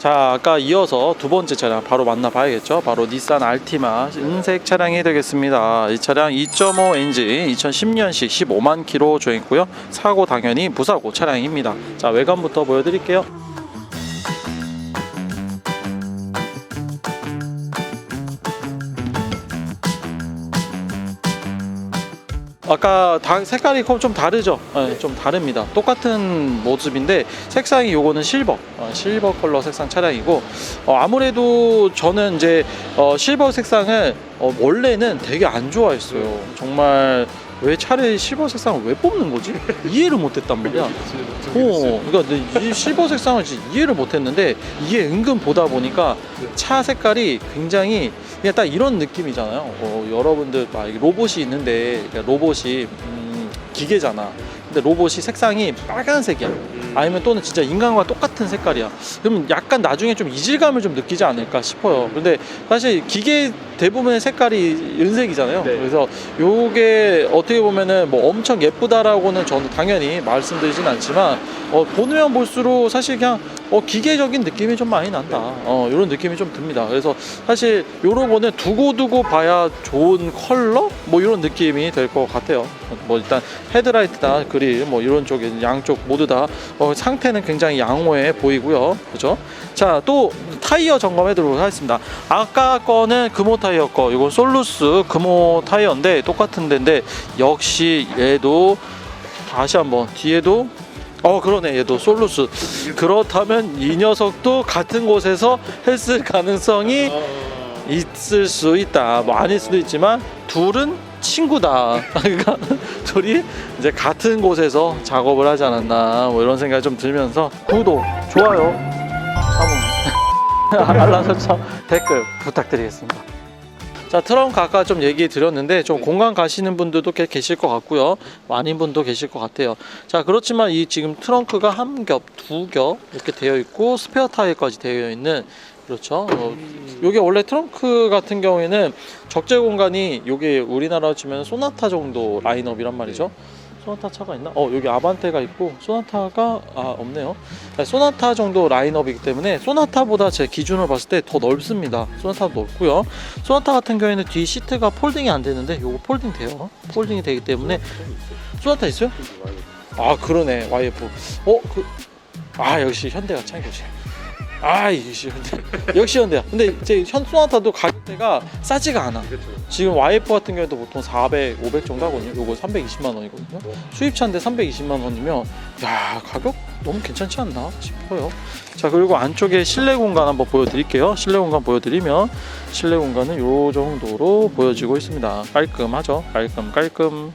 자 아까 이어서 두 번째 차량 바로 만나봐야겠죠? 바로 닛산 알티마 은색 차량이 되겠습니다. 이 차량 2.5 엔진 2010년식 15만 킬로 주행했고요. 사고 당연히 무사고 차량입니다. 자 외관부터 보여드릴게요 아까 다 색깔이 좀 다르죠? 네, 좀 다릅니다. 똑같은 모습인데 색상이 요거는 실버, 어, 실버 컬러 색상 차량이고 어, 아무래도 저는 이제 어, 실버 색상을 어, 원래는 되게 안 좋아했어요. 정말 왜 차라리 실버 색상을 왜 뽑는 거지? 이해를 못했단 말이야. 어, 그러니까 이 실버 색상을 진짜 이해를 못했는데 이게 은근 보다 보니까 차 색깔이 굉장히 그냥 딱 이런 느낌이잖아요. 어, 여러분들 막 로봇이 있는데 그러니까 로봇이 음, 기계잖아. 근데 로봇이 색상이 빨간색이야. 아니면 또는 진짜 인간과 똑같은 색깔이야. 그러면 약간 나중에 좀 이질감을 좀 느끼지 않을까 싶어요. 근데 사실 기계 대부분의 색깔이 은색이잖아요. 네. 그래서 요게 어떻게 보면은 뭐 엄청 예쁘다라고는 저는 당연히 말씀드리진 않지만 어, 보면 볼수록 사실 그냥 어, 기계적인 느낌이 좀 많이 난다. 어, 이런 느낌이 좀 듭니다. 그래서 사실 요런 거는 두고두고 봐야 좋은 컬러? 뭐 이런 느낌이 될 것 같아요. 뭐 일단 헤드라이트나 그릴 뭐 이런 쪽에 양쪽 모두 다 어, 상태는 굉장히 양호해 보이고요. 그죠? 자, 또 타이어 점검해 드리도록 하겠습니다. 아까 거는 금호 타이어 거, 이건 솔루스 금호 타이어인데 똑같은 데인데 역시 얘도 다시 한번 뒤에도 어 그러네. 얘도 솔루스. 그렇다면 이 녀석도 같은 곳에서 했을 가능성이 있을 수 있다. 뭐 아닐 수도 있지만 둘은 친구다. 그러니까 둘이 이제 같은 곳에서 작업을 하지 않았나 뭐 이런 생각이 좀 들면서 구독 좋아요. 알람 설정 댓글 부탁드리겠습니다 자 트렁크 아까 좀 얘기 드렸는데 좀 공간 가시는 분들도 꽤 계실 것 같고요. 많은 분도 계실 것 같아요. 자 그렇지만 이 지금 트렁크가 한 겹 두 겹 이렇게 되어 있고 스페어 타이어까지 되어 있는 그렇죠? 어, 요게 원래 트렁크 같은 경우에는 적재 공간이 요게 우리나라로 치면 소나타 정도 라인업이란 말이죠 소나타 차가 있나? 어 여기 아반떼가 있고 소나타가 아 없네요. 네, 소나타 정도 라인업이기 때문에 소나타보다 제 기준으로 봤을 때 더 넓습니다. 소나타도 넓고요. 소나타 같은 경우에는 뒤 시트가 폴딩이 안 되는데 요거 폴딩 돼요. 폴딩이 되기 때문에. 소나타 있어요? 아 그러네. YF 어 그 아 역시 현대가 창이지. 아 역시 현대. 역시 현대야. 근데 이제 현 소나타도 가격 대가 싸지가 않아. 지금 YF 같은 경우도 보통 400, 500 정도 하거든요. 요거 320만 원이거든요. 수입차인데 320만 원이면 야 가격 너무 괜찮지 않나 싶어요. 자 그리고 안쪽에 실내 공간 한번 보여드릴게요. 실내 공간 보여드리면 실내 공간은 요 정도로 보여지고 있습니다. 깔끔하죠? 깔끔 깔끔.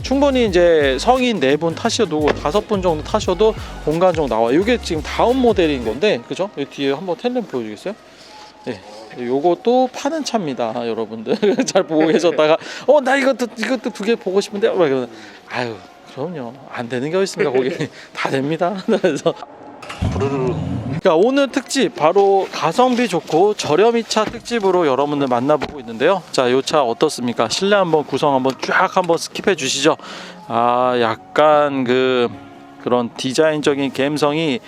충분히 이제 성인 네 분 타셔도 다섯 분 정도 타셔도 공간 정도 나와 요. 이게 지금 다음 모델인 건데, 그죠? 여기 뒤에 한번 텔렘 보여주겠어요? 네. 요것도 파는 차입니다, 여러분들. 잘 보고 계셨다가, 어, 나 이것도, 이것도 두 개 보고 싶은데, 아유, 그럼요. 안 되는 게 어딨습니까, 거기. 다 됩니다. 그래서. 그러니까 오늘 특집 바로 가성비 좋고 저렴이 차 특집으로 여러분들 만나보고 있는데요. 자, 요 차 어떻습니까? 실내 한번 구성 한번 쫙 한번 스킵해 주시죠. 아, 약간 그 그런 디자인적인 감성이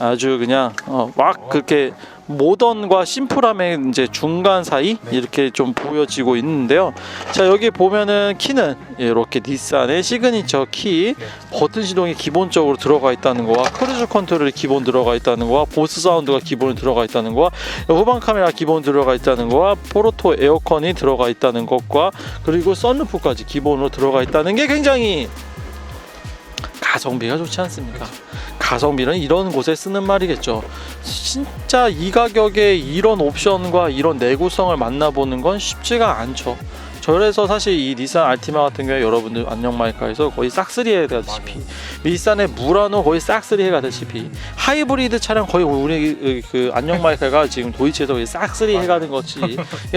아주 그냥 어, 막 그렇게 모던과 심플함의 이제 중간 사이 이렇게 좀 보여지고 있는데요. 자 여기 보면은 키는 이렇게 닛산의 시그니처 키. 버튼 시동이 기본적으로 들어가 있다는 거와 크루즈 컨트롤이 기본 들어가 있다는 거와 보스 사운드가 기본 들어가 있다는 거와 후방 카메라 기본 들어가 있다는 거와 포르토 에어컨이 들어가 있다는 것과 그리고 썬루프까지 기본으로 들어가 있다는 게 굉장히 가성비가 좋지 않습니까? 가성비는 이런 곳에 쓰는 말이겠죠. 진짜 이 가격에 이런 옵션과 이런 내구성을 만나보는 건 쉽지가 않죠. 그래서 사실 이 닛산 알티마 같은 경우에 여러분들 안녕마이카에서 거의 싹쓸이 해가다시피 닛산의 무라노 거의 싹쓸이 해가다시피 하이브리드 차량 거의 우리 그 안녕마이카가 지금 도이치에서 거의 싹쓸이 해가는 것이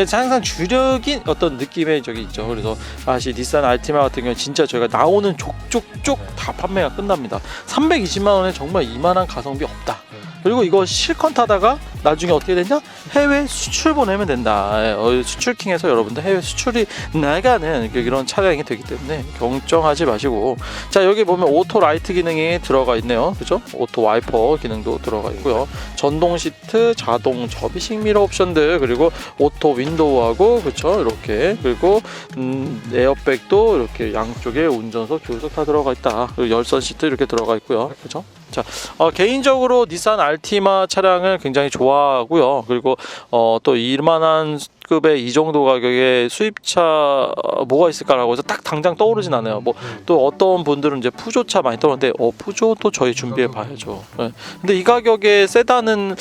항상 주력인 어떤 느낌의 적이 있죠. 그래서 사실 닛산 알티마 같은 경우 는 진짜 저희가 나오는 족족족 다 판매가 끝납니다. 320만 원에 정말 이만한 가성비 없다. 그리고 이거 실컷 타다가 나중에 어떻게 되냐? 해외 수출 보내면 된다. 예, 어, 수출킹에서 여러분들 해외 수출이 나가는 이런 차량이 되기 때문에 걱정하지 마시고 자 여기 보면 오토 라이트 기능이 들어가 있네요. 그죠? 오토 와이퍼 기능도 들어가 있고요. 전동 시트, 자동 접이식 미러 옵션들 그리고 오토 윈도우하고 그쵸 이렇게 그리고 음, 에어백도 이렇게 양쪽에 운전석, 조수석 다 들어가 있다. 그리고 열선 시트 이렇게 들어가 있고요. 그죠? 자 어, 개인적으로 닛산 알티마 차량을 굉장히 좋아하고요. 그리고 어, 또 이만한 급의 이 정도 가격의 수입차 어, 뭐가 있을까라고 해서 딱 당장 떠오르진 않아요. 뭐 또 어떤 분들은 이제 푸조차 많이 떠오르는데 어 푸조도 저희 준비해 봐야죠. 네. 근데 이 가격에 세단은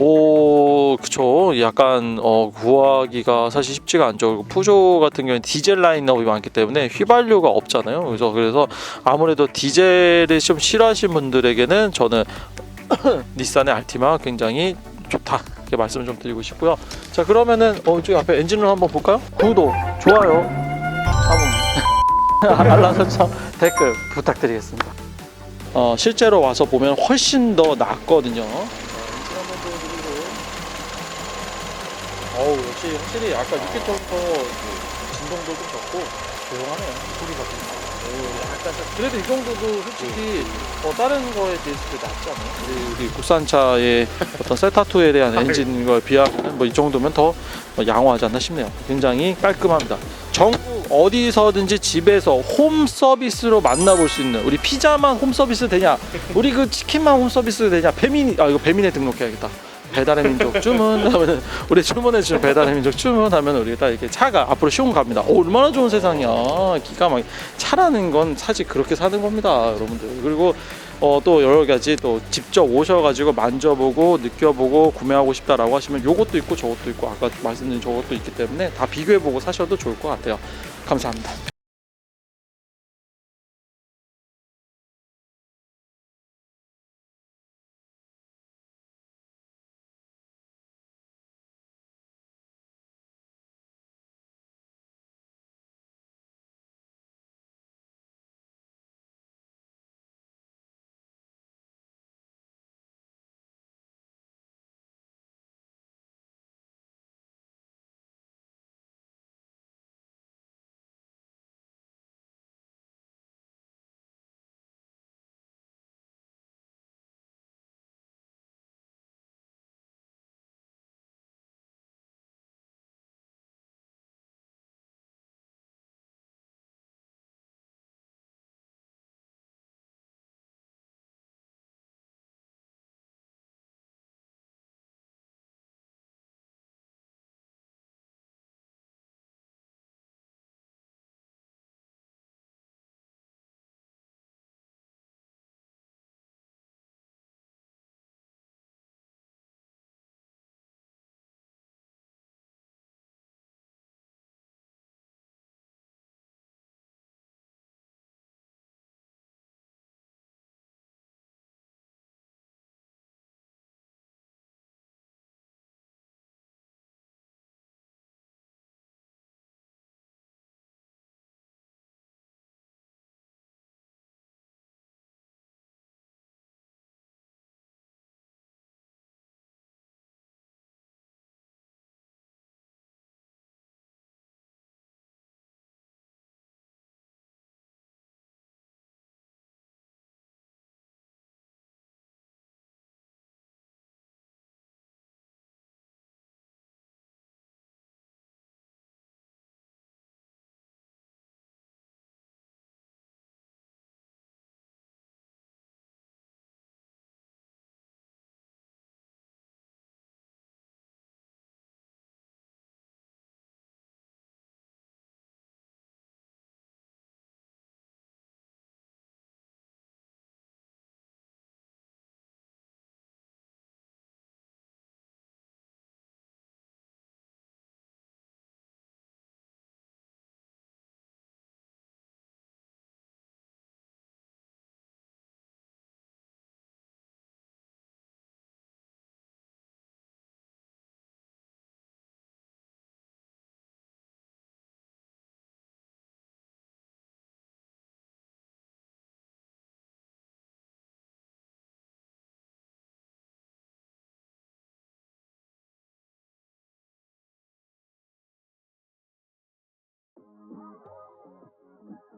오 그쵸 약간 어 구하기가 사실 쉽지가 않죠. 푸조 같은 경우는 디젤 라인업이 많기 때문에 휘발유가 없잖아요. 그래서 그래서 아무래도 디젤을 좀 싫어하시는 분들에게는 저는 닛산의 알티마 굉장히 좋다 이렇게 말씀을 좀 드리고 싶고요. 자 그러면은 어 저기 앞에 엔진룸 한번 볼까요? 구독, 좋아요, 알람 알람 설정, 댓글 부탁드리겠습니다. 어 실제로 와서 보면 훨씬 더 낫거든요. 엔진 한번 보여드리고. 어우 역시 확실히 아까 6개월부터 진동도 좀 적고 조용하네요. 소리가 좀. 오, 약간 좀- 그래도 이 정도도 솔직히 어, 다른 거에 비해서 도 낫지 않아요? 우리, 우리 국산차의 어떤 셀타투에 대한 엔진과 비하면 뭐 이 정도면 더 어, 양호하지 않나 싶네요. 굉장히 깔끔합니다. 전국 어디서든지 집에서 홈 서비스로 만나볼 수 있는 우리 피자만 홈 서비스 되냐? 우리 그 치킨만 홈 서비스 되냐? 배민 아 이거 배민에 등록해야겠다. 배달의 민족 주문 하면 우리 주문해 주신 배달의 민족 주문하면 우리가 이렇게 차가 앞으로 쉬운 갑니다. 오, 얼마나 좋은 세상이야. 기가 막 차라는 건 사실 그렇게 사는 겁니다, 여러분들. 그리고 어, 또 여러 가지 또 직접 오셔가지고 만져보고 느껴보고 구매하고 싶다라고 하시면 요것도 있고 저것도 있고 아까 말씀드린 저것도 있기 때문에 다 비교해보고 사셔도 좋을 것 같아요. 감사합니다.